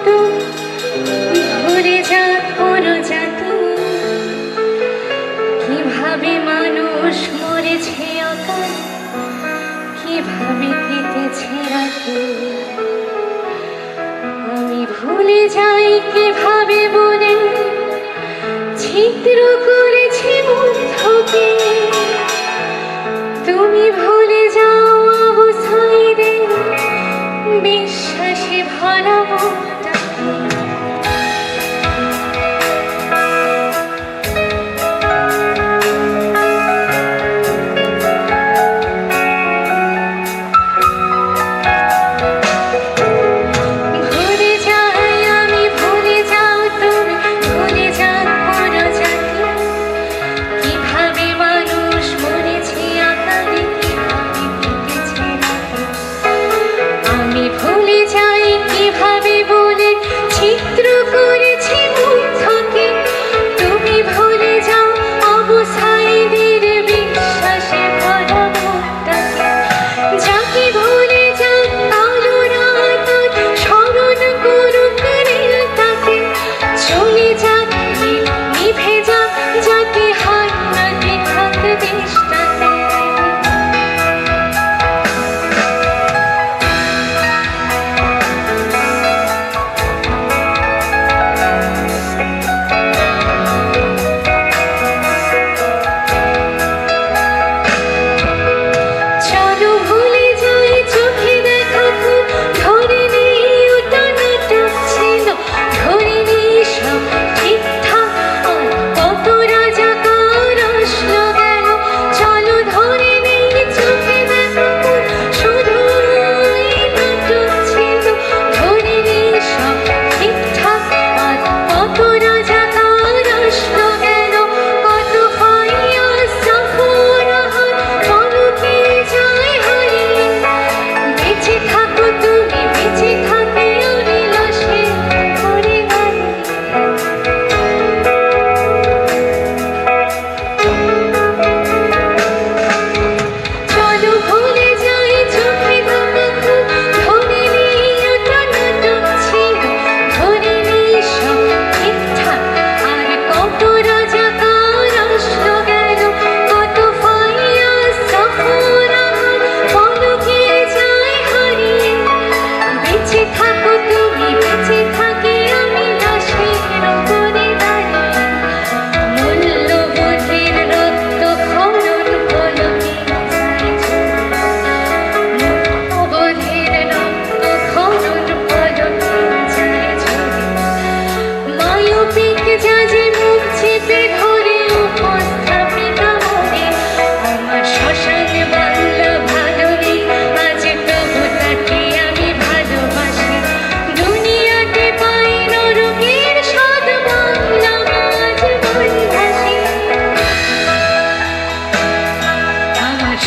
মতো ঘুরে যা করো মানুষ মরেছে আমি ভুলে যাই কীভাবে বলে ছিদ্র করেছি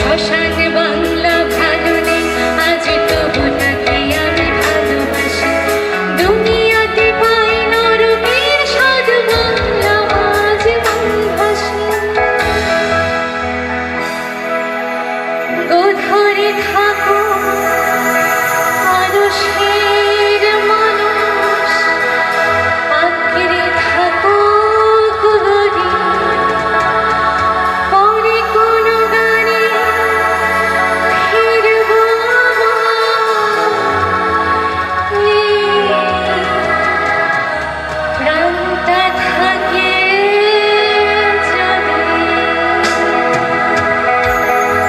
Shoshan